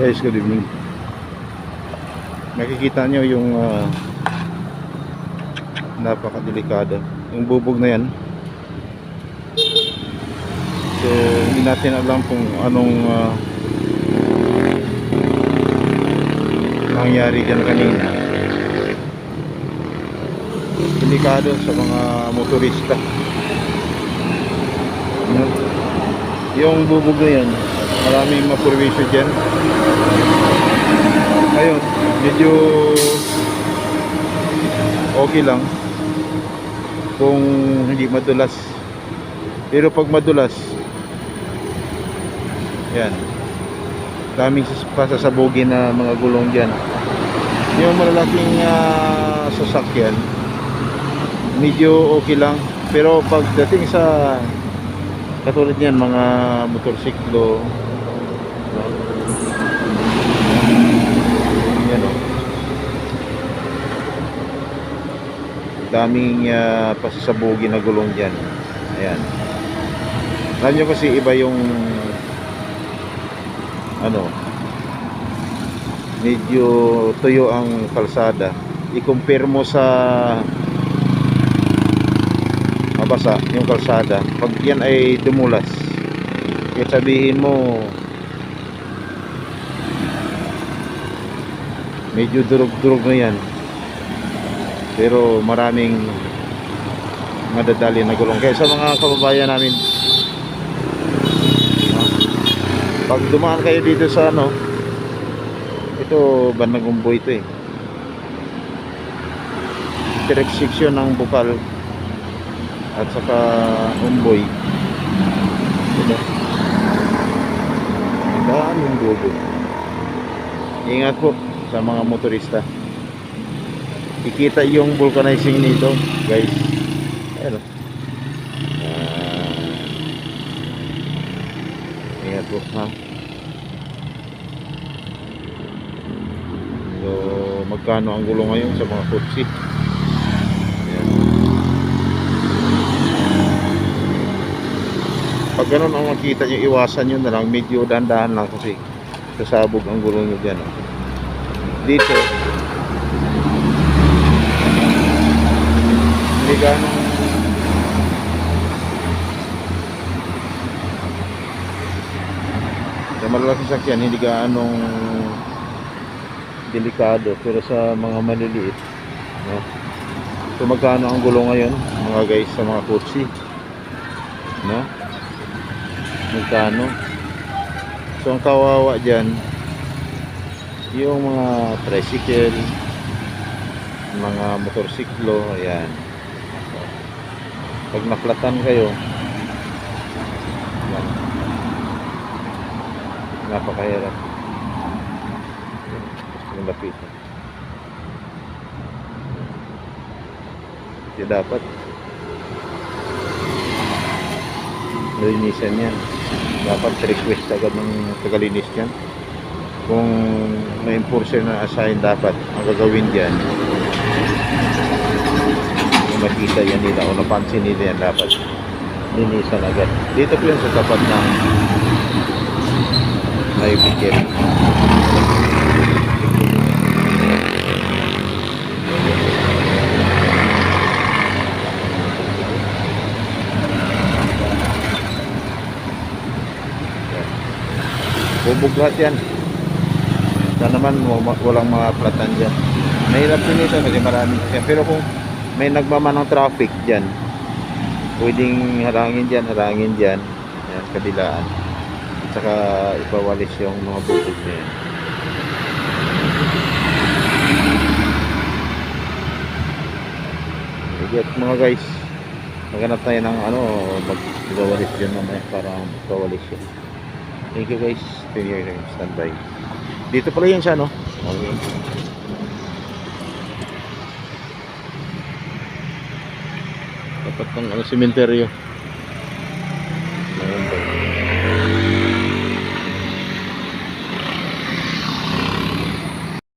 Guys, good evening. Nakikita nyo yung ah, napakadelikado. Yung bubog na yan. So, hindi natin alam kung anong ah, nangyari dyan kanina. Delikado sa mga motorista. Yung bubog na yan, maraming mapurwisyo dyan. Ayun, medyo okay lang kung hindi madulas. Pero pag madulas, yan, daming sas- pasasabugin na mga gulong dyan. Yung malalaking ah, sasakyan, medyo okay lang. Pero pagdating sa katulad niyan mga motorsiklo? Yan o daming uh, pasasabugin na gulong dyan. Ayan. Alam nyo kasi iba yung ano medyo tuyo ang kalsada? I-compare mo sa mabasa yung kalsada. Pag yan ay dumulas kaya sabihin mo medyo durog-durog na yan. Pero maraming madadali na gulong. Kaya sa mga kababayan namin pag dumaan kayo dito sa ano ito bandang umboy ito eh. Intersection ng bukal at saka umboy. Ito. Ang daming dugo. Ingat po sa mga motorista. Ikita yung vulcanizing nito guys. Ayun o Ah. ingat po ha? So magkano ang gulong ngayon sa mga kutsi? Pag ganun ang makita nyo iwasan nyo na lang. Medyo dahan-dahan lang kasi sasabog ang gulong nyo dyan oh. Dito hindi ganong sa malalaking sakyan hindi ganong delikado pero sa mga maliliit no? so magkano ang gulong ngayon mga guys sa mga kutsi no? magkano so ang kawawa dyan yung mga tricycle mga motorsiklo ayan. Pag naplatan kayo yan napakahirap. Yung lapit hindi dapat. Linisan yan. Dapat request agad ng tagalinis yan. Kung may enforcer na assign dapat ang gagawin dyan. Makita yan nila o napansin nila yan dapat. Linisan agad. Dito po yan sa tapat ng may pikir bubog yan sana naman wa- walang mga platan dyan mahirap din ito kasi marami yan. pero kung may nagmaman ng traffic dyan pwedeng harangin dyan harangin dyan yan, kabilaan at saka ipawalis yung mga bubog na yan Sige, at mga guys maghanap tayo ng ano mag-ipawalis dyan mamaya para ipawalis yun Thank you guys. Stay here. Stand by. Dito pala yan siya, no? Okay. Dapat ng ano, sementeryo.